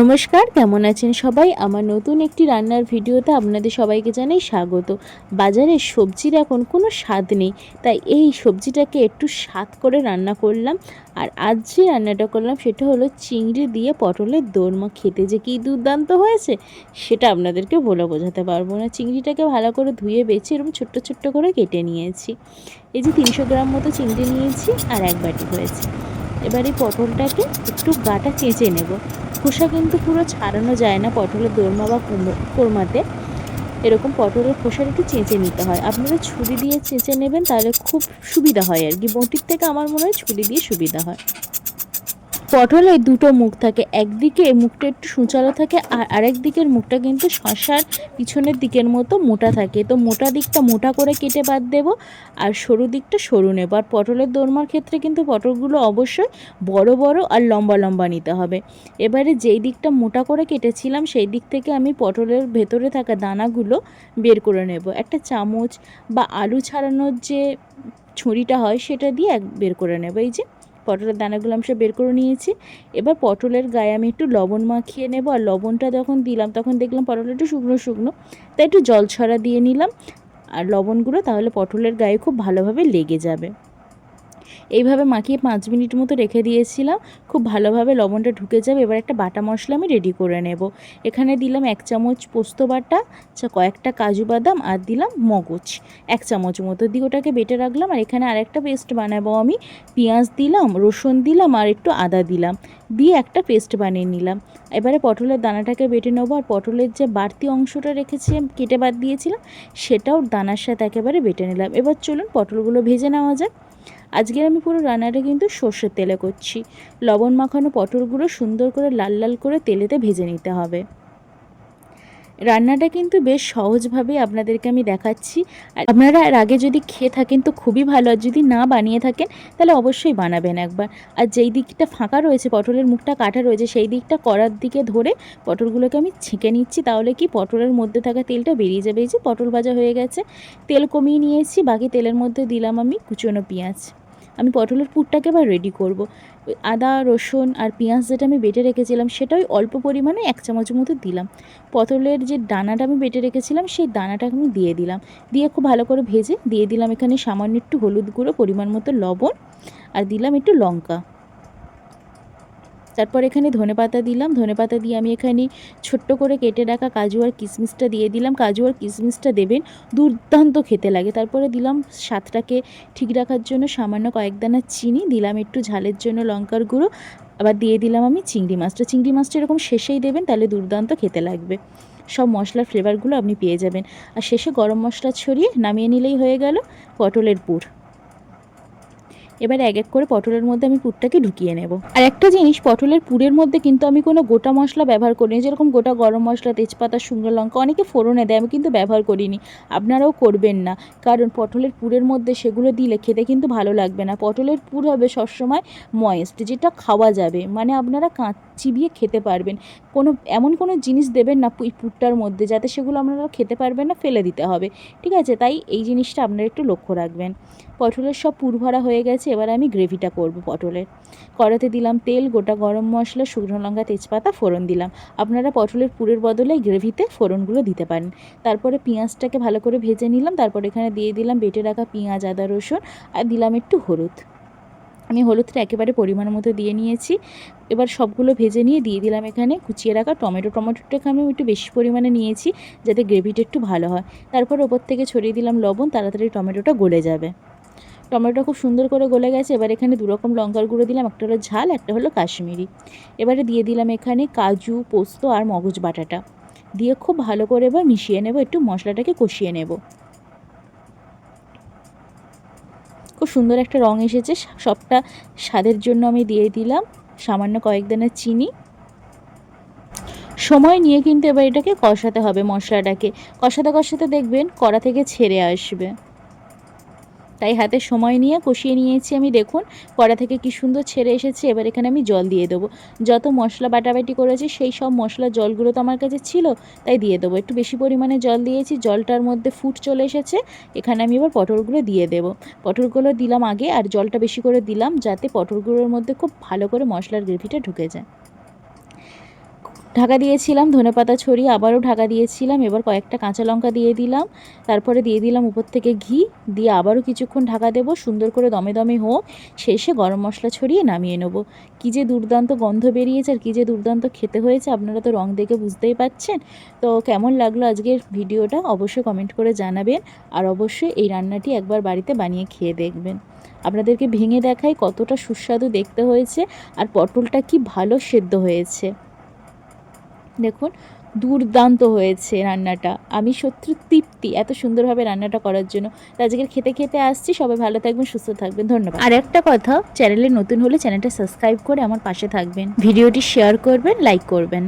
নমস্কার, কেমন আছেন সবাই? আমার নতুন একটি রান্নার ভিডিওতে আপনাদের সবাইকে জানাই স্বাগত। বাজারে সবজির এখন কোনো স্বাদ নেই, তাই এই সবজিটাকে একটু স্বাদ করে রান্না করলাম। আর আজ যে রান্নাটা করলাম সেটা হলো চিংড়ি দিয়ে পটলের দোরমা। খেতে যে কী দুর্দান্ত হয়েছে, সেটা আপনাদেরকে বলে বোঝাতে পারব না। চিংড়িটাকে ভালো করে ধুয়ে বেছে এরকম ছোট্ট ছোট্ট করে কেটে নিয়েছি। এই যে তিনশো গ্রাম মতো চিংড়ি নিয়েছি আর এক বাটি হয়েছে। এবার এই পটলটাকে একটু গাটা চেঁচে নেব। খোসা কিন্তু পুরো ছাড়ানো যায় না পটলের দোরমা বা কোরমাতে। এরকম পটলের খোসার একটু চেঁচে নিতে হয়। আপনারা ছুরি দিয়ে চেঁচে নেবেন, তাহলে খুব সুবিধা হয় আর কি। বটির থেকে আমার মনে হয় ছুরি দিয়ে সুবিধা হয়। পটলে দুটো মুখ থাকে, একদিকে মুখটা একটু সূচালো থাকে আর আরেক দিকের মুখটা কিন্তু শশার পিছনের দিকের মতো মোটা থাকে। তো মোটা দিকটা মোটা করে কেটে বাদ দেব আর সরু দিকটা সরু নেব। আর পটলের দোরমার ক্ষেত্রে কিন্তু পটলগুলো অবশ্যই বড় বড় আর লম্বা লম্বা নিতে হবে। এবারে যেই দিকটা মোটা করে কেটেছিলাম, সেই দিক থেকে আমি পটলের ভেতরে থাকা দানাগুলো বের করে নেব। একটা চামচ বা আলু ছাড়ানোর যে ছুরিটা হয়, সেটা দিয়ে এক বের করে নেব। এই যে পটলের দানাগুলো আমি সব বের করে নিয়েছি। এবার পটলের গায়ে আমি একটু লবণ মাখিয়ে নেব। আর লবণটা যখন দিলাম, তখন দেখলাম পটলটা একটু শুকনো শুকনো। তাই একটু জল ছড়া দিয়ে নিলাম। আর লবণগুলো তাহলে পটলের গায়ে খুব ভালোভাবে লেগে যাবে। এইভাবে মাখিয়ে পাঁচ মিনিট মতো রেখে দিয়েছিলাম। খুব ভালোভাবে লবণটা ঢুকে যাবে। এবার একটা বাটা মশলা আমি রেডি করে নেব। এখানে দিলাম এক চামচ পোস্ত বাটা কয়েকটা কাজু বাদাম আর দিলাম মগজ। এক চামচ মতো দিয়ে ওটাকে বেটে রাখলাম আর এখানে আরেকটা পেস্ট বানাবো আমি। পেঁয়াজ দিলাম, রসুন দিলাম আর একটু আদা দিলাম। দিয়ে একটা পেস্ট বানিয়ে নিলাম। এবারে পটলের দানাটাকে বেটে নেব আর পটলের যে বাড়তি অংশটা রেখেছি কেটে বাদ দিয়েছিলাম, সেটাও দানার সাথে একেবারে বেটে নিলাম। এবার চলুন পটলগুলো ভেজে নেওয়া যাক। আজকের আমি পুরো রান্নাটা কিন্তু সর্ষের তেলে করছি। লবণ মাখানো পটলগুলো সুন্দর করে লাল লাল করে তেলেতে ভেজে নিতে হবে। রান্নাটা কিন্তু বেশ সহজভাবেই আপনাদেরকে আমি দেখাচ্ছি। আর আপনারা এর আগে যদি খেয়ে থাকেন তো খুবই ভালো, আর যদি না বানিয়ে থাকেন তাহলে অবশ্যই বানাবেন একবার। আর যেই দিকটা ফাঁকা রয়েছে, পটলের মুখটা কাটা রয়েছে, সেই দিকটা করার দিকে ধরে পটলগুলোকে আমি ছেঁকে নিচ্ছি, তাহলে কি পটলের মধ্যে থাকা তেলটা বেরিয়ে যাবে। এই যে পটল ভাজা হয়ে গেছে, তেল কমিয়ে নিয়েছি, বাকি তেলের মধ্যে দিলাম আমি কুচনো পেঁয়াজ। আমি পটলের পুরটাকে এবার রেডি করব। আদা, রসুন আর পেঁয়াজ যেটা আমি বেটে রেখেছিলাম সেটা ওই অল্প পরিমাণে এক চামচ মতো দিলাম। পটলের যে দানাটা আমি বেটে রেখেছিলাম সেই দানাটা আমি দিয়ে দিলাম। দিয়ে খুব ভালো করে ভেজে দিয়ে দিলাম এখানে সামান্য একটু হলুদ গুঁড়ো, পরিমাণ মতো লবণ আর দিলাম একটু লঙ্কা। তারপর এখানে ধনেপাতা দিলাম। ধনেপাতা দিয়ে আমি এখানে ছোট্ট করে কেটে রাখা কাজু আর কিশমিশটা দিয়ে দিলাম। কাজু আর কিশমিশটা দেবেন, দুর্দান্ত খেতে লাগে। তারপরে দিলাম স্বাদটাকে ঠিক রাখার জন্য সামান্য কয়েক দানা চিনি, দিলাম একটু ঝালের জন্য লঙ্কার গুঁড়ো। আবার দিয়ে দিলাম আমি চিংড়ি মাছটা। চিংড়ি মাছটা এরকম শেষেই দেবেন, তাহলে দুর্দান্ত খেতে লাগবে। সব মশলার ফ্লেভারগুলো আপনি পেয়ে যাবেন। আর শেষে গরম মশলা ছড়িয়ে নামিয়ে নিলেই হয়ে গেল পটলের পুর। এবারে এক এক করে পটলের মধ্যে আমি পুরটাকে ঢুকিয়ে নেব। আর একটা জিনিস, পটলের পুরের মধ্যে কিন্তু আমি কোনো গোটা মশলা ব্যবহার করিনি। যেরকম গোটা গরম মশলা, তেজপাতা, শুকনো লঙ্কা, অনেকে ফোড়নে দেয়, আমি কিন্তু ব্যবহার করিনি। আপনারাও করবেন না, কারণ পটলের পুরের মধ্যে সেগুলো দিলে খেতে কিন্তু ভালো লাগবে না। পটলের পুর হবে সবসময় ময়েস্ট, যেটা খাওয়া যাবে। মানে আপনারা কাঁচ চিবিয়ে খেতে পারবেন। কোনো, এমন কোনো জিনিস দেবেন না পুরটার মধ্যে, যাতে সেগুলো আপনারা খেতে পারবেন না, ফেলে দিতে হবে। ঠিক আছে? তাই এই জিনিসটা আপনারা একটু লক্ষ্য রাখবেন। পটলের সব পুর ভরা হয়ে গেছে এবার আমি গ্রেভিটা করব পটলের। কড়াতে দিলাম তেল, গোটা গরম মশলা, শুকনো লঙ্কা, তেজপাতা, ফোড়ন দিলাম। আপনারা পটলের পুরের বদলে গ্রেভিতে ফোড়নগুলো দিতে পারেন। তারপরে পেঁয়াজটাকে ভালো করে ভেজে নিলাম। তারপর এখানে দিয়ে দিলাম বেটে রাখা পেঁয়াজ, আদা, রসুন আর দিলাম একটু হলুদ। আমি হলুদটা একেবারে পরিমাণ মতো দিয়ে নিয়েছি। এবার সবগুলো ভেজে নিয়ে দিয়ে দিলাম এখানে কুচিয়ে রাখা টমেটো। টমেটোটাকে আমি একটু বেশি পরিমাণে নিয়েছি যাতে গ্রেভিটা একটু ভালো হয়। তারপর ওপর থেকে ছড়িয়ে দিলাম লবণ। তাড়াতাড়ি টমেটোটা গলে যাবে। টমেটো খুব সুন্দর করে গলে গেছে, এবার এখানে দু রকম লঙ্কার গুঁড়ো দিলাম, একটা হলো ঝাল, একটা হলো কাশ্মীরি। এবারে দিয়ে দিলাম এখানে কাজু, পোস্ত আর মগজ বাটাটা। দিয়ে খুব ভালো করে এবার মিশিয়ে নেব, একটু মশলাটাকে কষিয়ে নেব। খুব সুন্দর একটা রং এসেছে সবটা স্বাদের জন্য আমি দিয়ে দিলাম, সামান্য কয়েক দানা চিনি। সময় নিয়ে কিন্তু এবার এটাকে কষাতে হবে মশলাটাকে। কষাতে কষাতে দেখবেন কড়া থেকে ছেড়ে আসবে। তাই হাতে সময় নিয়ে কষিয়ে নিয়েছি আমি, দেখুন, কড়া থেকে কি সুন্দর ছেড়ে এসেছে। এবার এখানে আমি জল দিয়ে দেবো। যত মশলা বাটাবাটি করেছি, সেই সব মশলা জলগুলো তো আমার কাছে ছিল, তাই দিয়ে দেবো। একটু বেশি পরিমাণে জল দিয়েছি, জলটার মধ্যে ফুট চলে এসেছে। এখানে আমি এবার পটলগুলো দিয়ে দেবো। পটলগুলো দিলাম আগে, আর জলটা বেশি করে দিলাম, যাতে পটলগুলোর মধ্যে খুব ভালো করে মশলার গ্রেভিটা ঢুকে যায়। ঢাকা দিয়েছিলাম, ধনেপাতা ছড়িয়ে আবারও ঢাকা দিয়েছিলাম, এবার কয়েকটা কাঁচা লঙ্কা দিয়ে দিলাম, তারপরে দিয়ে দিলাম উপর থেকে ঘি, দিয়ে আবারও কিছুক্ষণ ঢাকা দেবো, সুন্দর করে দমে দমে হোক, শেষে গরম মশলা ছড়িয়ে নামিয়ে নেব। কী যে দুর্দান্ত গন্ধ বেরিয়েছে আর কী যে দুর্দান্ত খেতে হয়েছে, আপনারা তো রং দেখে বুঝতেই পাচ্ছেন। তো কেমন লাগল আজকের ভিডিওটা অবশ্যই কমেন্ট করে জানাবেন, আর অবশ্যই এই রান্নাটি একবার বাড়িতে বানিয়ে খেয়ে দেখবেন। আপনাদেরকে ভেঙে দেখাই কতটা সুস্বাদু দেখতে হয়েছে, আর পটলটা কি ভালো সেদ্ধ হয়েছে। দেখুন, দুর্দান্ত হয়েছে রান্নাটা। আমি সত্যি তৃপ্তি এত সুন্দরভাবে রান্নাটা করার জন্য। আজকের খেতে খেতে আসছি, সবাই ভালো থাকবেন, সুস্থ থাকবেন, ধন্যবাদ। আর একটা কথা চ্যানেলে নতুন হলে চ্যানেলটা সাবস্ক্রাইব করে আমার পাশে থাকবেন। ভিডিওটি শেয়ার করবেন লাইক করবেন।